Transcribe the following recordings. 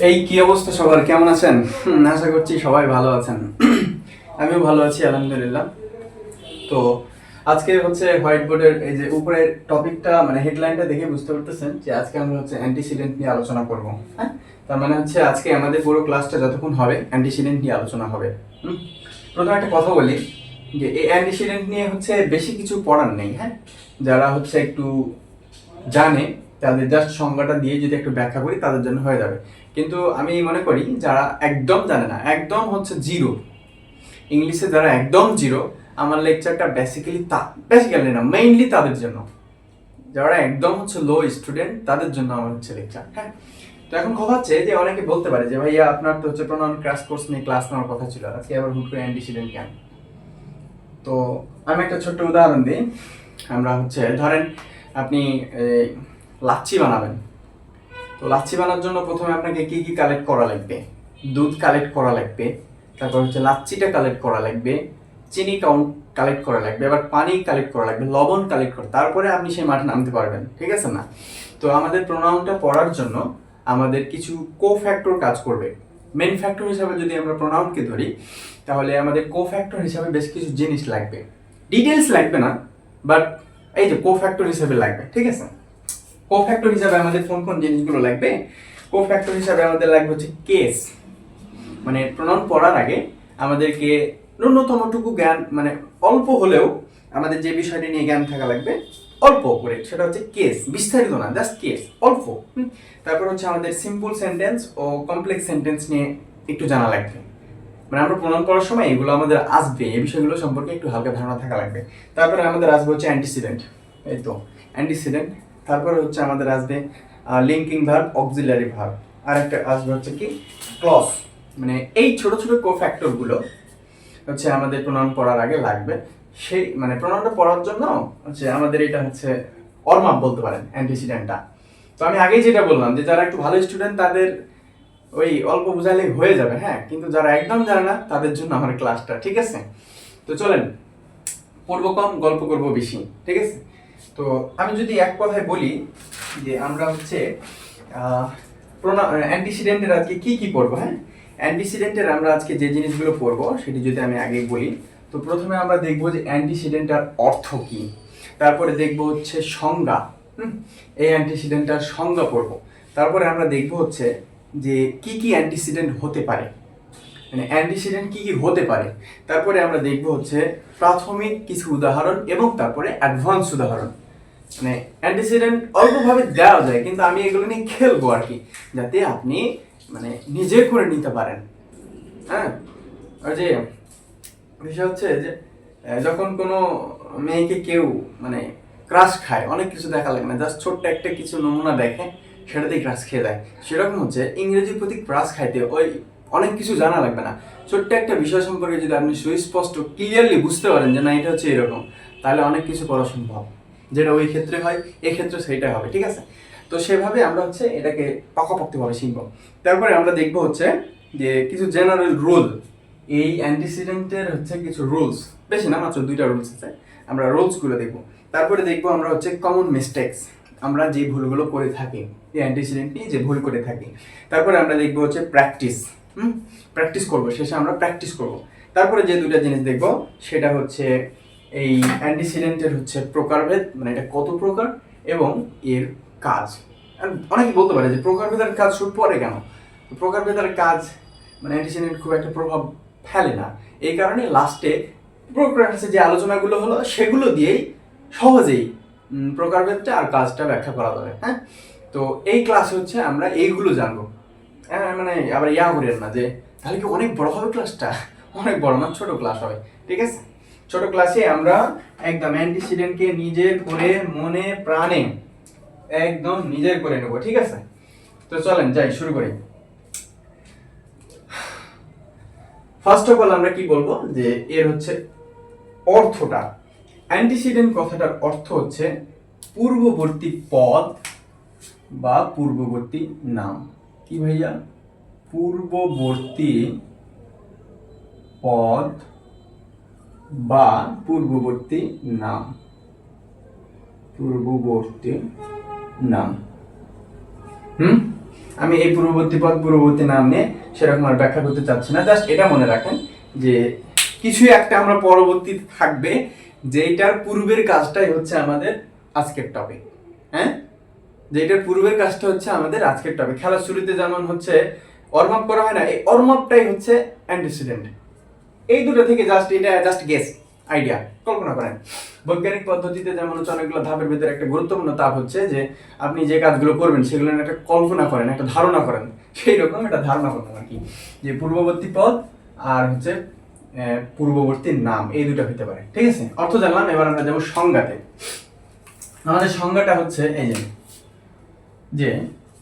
এই কি অবস্থা সবার? কেমন আছেন? আশা করছি সবাই ভালো আছেন। আমিও ভালো আছি, আলহামদুলিল্লাহ। তো আজকে হচ্ছে হোয়াইট বোর্ডের এই যে উপরের টপিকটা মানে হেডলাইনটা দেখে বুঝতে পারতেছেন যে আজকে আমরা হচ্ছে অ্যান্টিসিডেন্ট নিয়ে আলোচনা করব হ্যাঁ? তার মানে হচ্ছে আজকে আমাদের পুরো ক্লাসটা যতক্ষণ হবে, অ্যান্টিসিডেন্ট নিয়ে আলোচনা হবে, হুম? প্রথমে একটা কথা বলি যে এই অ্যান্টিসিডেন্ট নিয়ে হচ্ছে বেশি কিছু পড়ার নেই হ্যাঁ? যারা হচ্ছে একটু জানে তাদের জাস্ট সংজ্ঞাটা দিয়ে যদি একটু ব্যাখ্যা করি, তাদের জন্য হয়ে যাবে। কিন্তু আমি মনে করি, যারা একদম জানে না, একদম হচ্ছে জিরো, ইংলিশে যারা একদম জিরো, আমার লেকচারটা বেসিক্যালি তা বেসিক্যালি না মেইনলি তাদের জন্য। যারা একদম হচ্ছে লো স্টুডেন্ট তাদের জন্য আমার হচ্ছে লেকচার হ্যাঁ? তো এখন কথা হচ্ছে যে, অনেকে বলতে পারে যে, ভাইয়া, আপনার তো হচ্ছে প্রণয়ন ক্রাশ কোর্স নিয়ে ক্লাস নেওয়ার কথা ছিল, আজকে আবার হুট করে অ্যান্টিসিডেন্ট কেন? তো আমি একটা ছোট্ট উদাহরণ দিই। আমরা হচ্ছে, ধরেন আপনি লাচ্ছি বানাবেন। তো লাচ্ছি বানার জন্য প্রথমে আপনাকে কি কি কালেক্ট করা লাগবে? দুধ কালেক্ট করা লাগবে, তারপর হচ্ছে লাচ্ছিটা কালেক্ট করা লাগবে, চিনি কাউন্ট কালেক্ট করা লাগবে, এবার পানি কালেক্ট করা লাগবে, লবণ কালেক্ট করা, তারপরে আপনি সেই মাঠে নামতে পারবেন, ঠিক আছে না? তো আমাদের প্রোনাউনটা পড়ার জন্য আমাদের কিছু কো ফ্যাক্টর কাজ করবে। মেন ফ্যাক্টর হিসাবে যদি আমরা প্রোনাউনকে ধরি, তাহলে আমাদের কো ফ্যাক্টর হিসাবে বেশ কিছু জিনিস লাগবে। ডিটেলস লাগবে না বাট এই যে কো ফ্যাক্টর হিসাবে লাগবে, ঠিক আছে? কো ফ্যাক্টর হিসাবে আমাদের কোন কোন জিনিসগুলো লাগবে? কো ফ্যাক্টর হিসাবে আমাদের লাগবে হচ্ছে কেস মানে প্রণয়ন পড়ার আগে আমাদেরকে ন্যূনতমটুকু জ্ঞান মানে অল্প হলেও আমাদের যে বিষয়টি নিয়ে জ্ঞান থাকা লাগবে, অল্প করে, সেটা হচ্ছে কেস বিস্তারিত না জাস্ট কেস অল্প। তারপর হচ্ছে আমাদের সিম্পল সেন্টেন্স ও কমপ্লেক্স সেন্টেন্স নিয়ে একটু জানা লাগবে। মানে আমরা প্রণয়ন করার সময় এগুলো আমাদের আসবে, এই বিষয়গুলো সম্পর্কে একটু হালকা ধারণা থাকা লাগবে। তারপরে আমাদের আসবে হচ্ছে অ্যান্টিসিডেন্ট এই তো অ্যান্টিসিডেন্ট তারপরে হচ্ছে আমাদের আসবে লিঙ্কিং ভার্ব অক্সিলারি ভার্ব আর একটা আসবে হচ্ছে কি? ক্লস মানে এই ছোট ছোট কো ফ্যাক্টরগুলো হচ্ছে আমাদের প্রণয়ন পড়ার আগে লাগবে। সেই মানে প্রণয়নটা পড়ার জন্য হচ্ছে আমাদের এটা হচ্ছে অরমাপ বলতে পারেন অ্যান্টিসিডেন্টটা তো আমি আগেই যেটা বললাম যে যারা একটু ভালো স্টুডেন্ট তাদের ওই অল্প বুঝাইলেই হয়ে যাবে হ্যাঁ? কিন্তু যারা একদম জানে না, তাদের জন্য আমার ক্লাসটা ঠিক আছে? তো চলেন পড়ব কম গল্প করব বেশি, ঠিক আছে? তো আমি যদি এক কথায় বলি যে আমরা হচ্ছে অ্যান্টিসিডেন্টের আজকে কি কি পড়ব হ্যাঁ? অ্যান্টিসিডেন্টের আমরা আজকে যে জিনিসগুলো পড়ব, সেটি যদি আমি আগে বলি, তো প্রথমে আমরা দেখব যে অ্যান্টিসিডেন্টার অর্থ কি। তারপরে দেখব হচ্ছে সংজ্ঞা এই অ্যান্টিসিডেন্টার সংজ্ঞা পড়ব। তারপরে আমরা দেখব হচ্ছে যে কি কি অ্যান্টিসিডেন্ট হতে পারে। মানে অ্যান্টিসিডেন্ট কি কি হতে পারে। তারপরে আমরা দেখব হচ্ছে প্রাথমিক কিছু উদাহরণ এবং তারপরে অ্যাডভান্স উদাহরণ। মানে অ্যান্টিসিডেন্ট অল্পভাবে দেওয়া যায়, কিন্তু আমি এগুলো নিয়ে খেলব আর কি, যাতে আপনি মানে নিজে করে নিতে পারেন। হ্যাঁ? আর যে বিষয় হচ্ছে যে যখন কোনো মেয়েকে কেউ মানে ক্রাশ খায়, অনেক কিছু দেখা লাগে না জাস্ট ছোট্ট একটা কিছু নমুনা দেখে সেটাতেই ক্রাশ খেয়ে দেয়। সেরকম হচ্ছে ইংরেজির প্রতি ক্রাশ খাইতে ওই অনেক কিছু জানা লাগবে না। ছোট্ট একটা বিষয় সম্পর্কে যদি আপনি সুস্পষ্ট ক্লিয়ারলি বুঝতে পারেন যে না, এটা হচ্ছে এরকম, তাহলে অনেক কিছু করা সম্ভব। যেটা ওই ক্ষেত্রে হয় এক্ষেত্রে সেইটা হবে, ঠিক আছে? তো সেভাবে আমরা হচ্ছে এটাকে পাকাপোক্তভাবে শিখব। তারপরে আমরা দেখব হচ্ছে যে কিছু জেনারেল রুল এই অ্যান্টিসিডেন্টের হচ্ছে কিছু রুলস বেশি না, মাত্র দুইটা রুলস আছে, আমরা রুলসগুলো দেখব। তারপরে দেখব আমরা হচ্ছে কমন মিস্টেক্স আমরা যে ভুলগুলো করে থাকি, এই অ্যান্টিসিডেন্ট নিয়ে যে ভুল করে থাকি। তারপরে আমরা দেখব হচ্ছে প্র্যাকটিস হুম? প্র্যাকটিস করব, শেষে আমরা প্র্যাকটিস করব। তারপরে যে দুটা জিনিস দেখব, সেটা হচ্ছে এই অ্যান্টিসিডেন্টের হচ্ছে প্রকারভেদ মানে এটা কত প্রকার এবং এর কাজ। অনেকে বলতে পারে যে প্রকারভেদের কাজ শুট পরে কেন? প্রকারভেদের কাজ মানে অ্যান্টিসিডেন্ট খুব একটা প্রভাব ফেলে না। এই কারণে লাস্টে প্রকারেন্সে যে আলোচনাগুলো হলো, সেগুলো দিয়েই সহজেই প্রকারভেদটা আর কাজটা ব্যাখ্যা করা যাবে হ্যাঁ? তো এই ক্লাস হচ্ছে আমরা এইগুলো জানব। হ্যাঁ মানে আবার ইয়া করেন না যে, তাহলে কি অনেক বড় হবে ক্লাসটা অনেক বড় না, ছোট ক্লাস হবে, ঠিক আছে? ছোট ক্লাসে আমরা একদম অ্যান্টিসিডেন্টকে নিজের করে মনে প্রাণে একদম নিজের করে নেব, ঠিক আছে? তো চলেন, যাই, শুরু করি। ফার্স্ট অফ অল আমরা কি বলব? যে এর হচ্ছে অর্থটা। অ্যান্টিসিডেন্ট কথাটার অর্থ হচ্ছে পূর্ববর্তী পদ বা পূর্ববর্তী নাম। কি ভাইয়া? পূর্ববর্তী পদ বা পূর্ববর্তী নাম। পূর্ববর্তী নাম। হুম? আমি এই পূর্ববর্তী পদ, পূর্ববর্তী নাম নিয়ে সেরকম আর ব্যাখ্যা করতে চাচ্ছি না। জাস্ট এটা মনে রাখেন যে কিছু একটা আমরা পরবর্তী থাকবে যেটার পূর্বের কাজটাই হচ্ছে আমাদের আজকের টপিক হ্যাঁ? যেটার পূর্বের কাজটা হচ্ছে আমাদের আজকের টপিক খেলার শুরুতে যেমন হচ্ছে অর্মাপ করা হয় না, এই অর্মাপটাই হচ্ছে অ্যান্টিসিডেন্ট এই দুটো থেকে জাস্ট এটা জাস্ট গেস আইডিয়া কল্পনা করেন। বৈজ্ঞানিক পদ্ধতিতে যেমন হচ্ছে অনেকগুলো ধাপের ভিতরে একটা গুরুত্বপূর্ণ ধাপ হচ্ছে যে, আপনি যে কাজগুলো করবেন সেগুলো একটা কল্পনা করেন, একটা ধারণা করেন। সেই রকম একটা ধারণা করেন আর কি, যে পূর্ববর্তী পদ আর হচ্ছে পূর্ববর্তী নাম, এই দুটো হতে পারে। ঠিক আছে? অর্থ জানলাম, এবার আমরা যাব সংজ্ঞাতে। আমাদের সংজ্ঞাটা হচ্ছে এই যে যে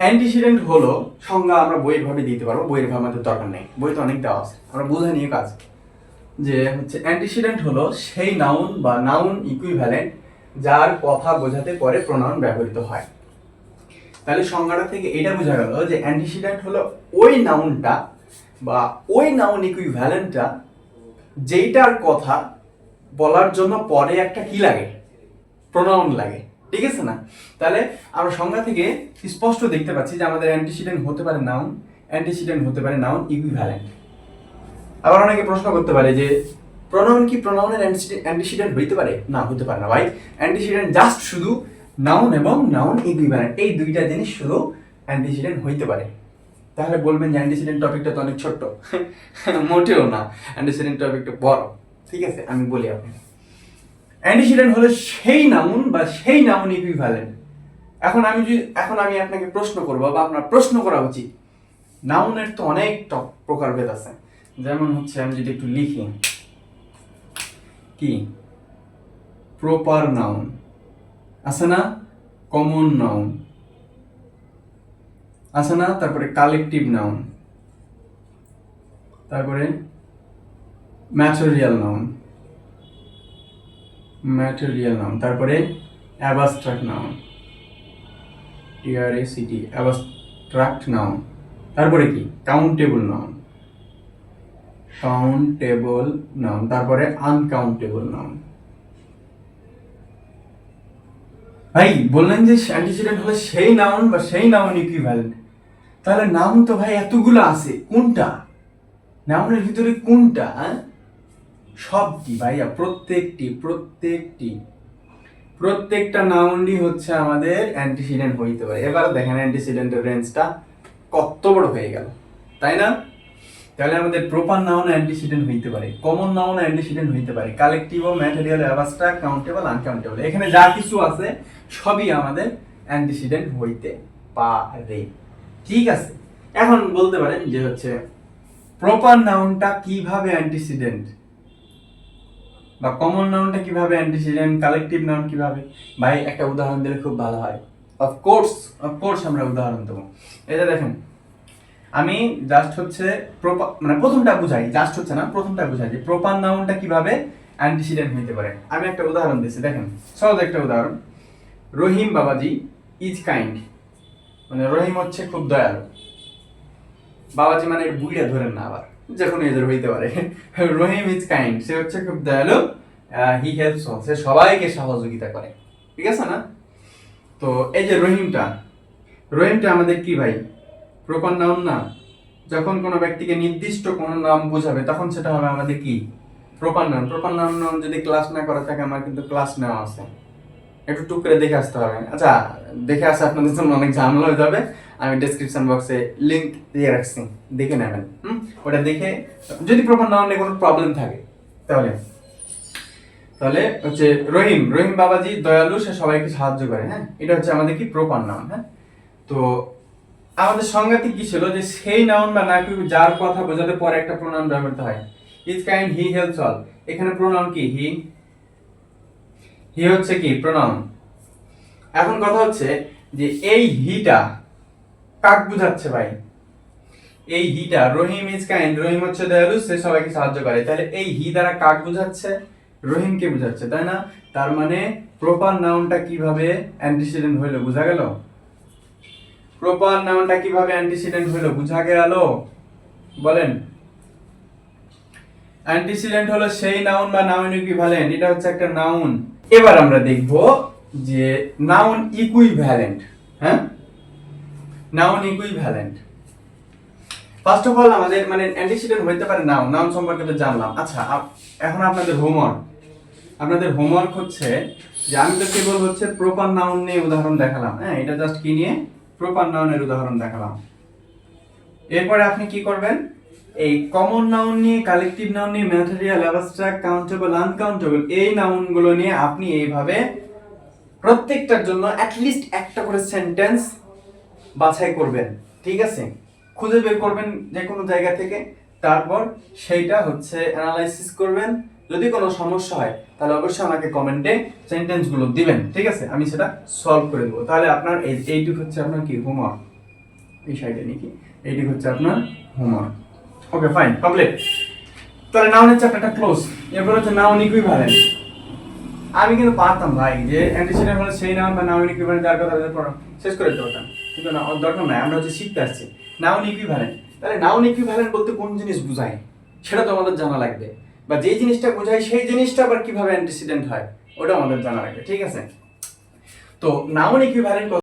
অ্যান্টিসিডেন্ট হলো, সংজ্ঞা আমরা বইয়ের ভাবে দিতে পারব, বইয়ের ভাবে আমাদের দরকার নেই। বই তো অনেক দেওয়া আছে, আমরা বোঝা নিয়ে কাজ যে হচ্ছে অ্যান্টিসিডেন্ট হলো সেই নাউন বা নাউন ইকুইভ্যালেন্ট যার কথা বোঝাতে পরে প্রোনাউন ব্যবহৃত হয়। তাহলে সংজ্ঞাটা থেকে এটা বোঝা গেল যে অ্যান্টিসিডেন্ট হলো ওই নাউনটা বা ওই নাউন ইকুইভ্যালেন্টটা যেইটার কথা বলার জন্য পরে একটা কি লাগে? প্রোনাউন লাগে। ঠিক আছে না? তাহলে আমরা সংজ্ঞা থেকে স্পষ্ট দেখতে পাচ্ছি যে আমাদের অ্যান্টিসিডেন্ট হতে পারে নাউন অ্যান্টিসিডেন্ট হতে পারে নাউন ইকুইভ্যালেন্ট আবার অনেকে প্রশ্ন করতে পারে যে প্রোনাউন কি প্রোনাউনের অ্যান্টিসিডেন্ট হইতে পারে? না হতে পারে না ভাই। অ্যান্টিসিডেন্ট জাস্ট শুধু নাউন এবং নাউন ইকুইভ্যালেন্ট এই দুইটা জিনিস শুধু অ্যান্টিসিডেন্ট হইতে পারে। তাহলে বলবেন যে অ্যান্টিসিডেন্ট টপিকটা তো অনেক ছোট্ট। মোটেও না। অ্যান্টিসিডেন্ট টপিকটা বড়। ঠিক আছে, আমি বলি আপনাকে। অ্যান্টিসিডেন্ট হলো সেই নাউন বা সেই নাউন ইকুইভ্যালেন্ট এখন আমি যদি, এখন আমি আপনাকে প্রশ্ন করব বা আপনার প্রশ্ন করা উচিত। নাউনের তো অনেক প্রকারভেদ আছে। যেমন হচ্ছে আমি যদি একটু লিখি, কি? প্রপার নাউন আছে না? কমন নাউন আছে না? তারপরে কালেকটিভ নাউন তারপরে ম্যাটেরিয়াল নাউন ম্যাটেরিয়াল নাউন তারপরে abstract noun T R A C T abstract noun তারপরে কি? কাউন্টেবল নাউন কাউন্টেবল নাউন তারপরে আনকাউন্টেবল নাউন ভাই, বললেন যে অ্যান্টিসিডেন্ট হলে সেই নাউন বা সেই নাউন ইকুইভ্যালেন্ট তাহলে নাউন তো ভাই এতগুলো আছে, কোনটা? নাউনের ভিতরে কোনটা হ্যাঁ? সবটি ভাইয়া, প্রত্যেকটি প্রত্যেকটি। প্রত্যেকটা নাউনই হচ্ছে আমাদের অ্যান্টিসিডেন্ট হইতে পারে। এবার দেখেন অ্যান্টিসিডেন্টের রেঞ্জটা কত বড় হয়ে গেল। তাই না? তাহলে আমাদের প্রপার নাউন অ্যান্টিসিডেন্ট হইতে পারে। কমন নাউন অ্যান্টিসিডেন্ট হইতে পারে। Collective material abstract countable uncountable এখানে যা কিছু আছে, সবই আমাদের অ্যান্টিসিডেন্ট হইতে পারে। ঠিক আছে? এখন বলতে পারেন যে হচ্ছে প্রপার নাউনটা কীভাবে অ্যান্টিসিডেন্ট বা কমন নাউনটা কীভাবে অ্যান্টিসিডেন্ট কালেকটিভ নাউন কীভাবে? ভাই, একটা উদাহরণ দিলে খুব ভালো হয়। অফকোর্স অফকোর্স আমরা উদাহরণ দেবো। এটা দেখেন আমি জাস্ট হচ্ছে মানে প্রথমটা বুঝাই জাস্ট হচ্ছে না, প্রথমটা বুঝাই যে প্রপার নাউনটা কীভাবে অ্যান্টিসিডেন্ট হইতে পারে। আমি একটা উদাহরণ দিচ্ছি দেখেন, সহজ একটা উদাহরণ। রহিম বাবাজি ইজ কাইন্ড মানে রহিম হচ্ছে খুব দয়ালু। বাবাজি মানে বুড়িয়া ধরেন না আবার, যে কোনো এদের হইতে পারে। রহিম ইজ কাইন্ড সে হচ্ছে খুব দয়ালু হি হেল্পস সে সবাইকে সহযোগিতা করে। ঠিক আছে না? তো এই যে রহিমটা রহিমটা আমাদের কি ভাই? প্রপার নাউন না। যখন কোনো ব্যক্তিকে নির্দিষ্ট কোনো নাম বোঝাবে, তখন সেটা হবে আমাদের কি? Proper noun proper noun noun যদি ক্লাস না করা থাকে আমার কিন্তু ক্লাস নেওয়া আছে। একটু টুক করে দেখে আসতে হবে। আচ্ছা দেখে আসা আপনাদের জন্য অনেক ঝামেলা হয়ে যাবে। আমি ডেসক্রিপশন বক্সে লিঙ্ক দিয়ে রাখছি। দেখে নেবেন। হুম? ওটা দেখে যদি প্রপার নাউনে কোনো প্রবলেম থাকে, তাহলে। তাহলে হচ্ছে রহিম। রহিম বাবাজি, দয়ালু, সে সবাইকে সাহায্য করে হ্যাঁ? এটা হচ্ছে আমাদের কি? প্রপার নাম হ্যাঁ? তো আমাদের সংজ্ঞাতে কি ছিল যে সেই নাউন বা নাকি যার কথা বোঝাতে পরে একটা প্রোনাউন ব্যবহৃত হয়। Is kind he helps all এখানে প্রোনাউন কি? হি হি হচ্ছে কি? প্রোনাউন এখন কথা হচ্ছে যে এই হিটা কাক বুঝাচ্ছে ভাই? এই হিটা রহিম ইজ কাইন্ড রহিম হচ্ছে দয়ালু, সে সবাইকে সাহায্য করে। তাহলে এই হি দ্বারা কাক বুঝাচ্ছে, রহিমকে বুঝাচ্ছে, তাই না? তার মানে প্রপার নাউনটা কীভাবে অ্যান্টিসিডেন্ট হইল, বোঝা গেল? প্রপার নাউনটা কীভাবে অ্যান্টিসিডেন্ট হলো? বুঝা গেল বলেন। অ্যান্টিসিডেন্ট হলো সেই নাউন বা নাউন ইকুইভ্যালেন্ট এটা হচ্ছে একটা নাউন। এবার আমরা দেখব যে নাউন ইকুইভ্যালেন্ট হ্যাঁ? Noun equivalent first of all আমাদের মানে অ্যান্টিসিডেন্ট হইতে পারে নাউন। নাউন সম্পর্কে তো জানলাম। আচ্ছা এখন আপনাদের হোমওয়ার্ক আপনাদের হোমওয়ার্ক হচ্ছে যে আমি তো কেবল হচ্ছে প্রপার নাউন নিয়ে উদাহরণ দেখালাম হ্যাঁ? এটা জাস্ট কি নিয়ে? প্রপার নাউনের উদাহরণ দেখালাম। এরপরে আপনি কি করবেন? এই কমন নাউন নিয়ে কালেকটিভ নাউন নিয়ে ম্যাটেরিয়াল অ্যাবস্ট্রাক্ট কাউন্টেবল আনকাউন্টেবল এই নাউনগুলো নিয়ে আপনি এইভাবে প্রত্যেকটার জন্য অ্যাটলিস্ট একটা করে সেন্টেন্স বাছাই করবেন। ঠিক আছে? খুঁজে বের করবেন যে কোনো জায়গা থেকে। তারপর সেইটা হচ্ছে অ্যানালাইসিস করবেন। যদি কোনো সমস্যা হয়, তাহলে অবশ্যই আমাকে কমেন্টে সেন্টেন্সগুলো দিবেন, ঠিক আছে? আমি সেটা সলভ করে দেবো। তাহলে আপনার এই, এইটুক হচ্ছে আপনার কি হোমওয়ার্ক এই সাইডে নাকি? এইটুক হচ্ছে আপনার হোমওয়ার্ক ওকে ফাইন কমপ্লিট তাহলে নাউনের চ্যাপ্টারটা ক্লোজ এরপর হচ্ছে নাউন ইকুইভ্যালেন্ট আমি কিন্তু পারতাম ভাই যে অ্যান্টিসিডেন্ট হলে সেই নাউন বা নাউন ইকুইভ্যালেন্ট যার কথা শেষ করে দিতে পারতাম। কিন্তু না দরকার নাই, আমরা হচ্ছে শিখতে আসছি। নাউন ইকুইভ্যালেন্ট তাহলে নাউন ইকুইভ্যালেন্ট বলতে কোন জিনিস বোঝায়? সেটা তো আমাদের জানা লাগবে। বা যে জিনিসটা বোঝায় সেই জিনিসটা আবার কীভাবে অ্যান্টিসিডেন্ট হয়, ওটা আমাদের জানা লাগবে ঠিক আছে? তো নাউন ইকুইভ্যালেন্ট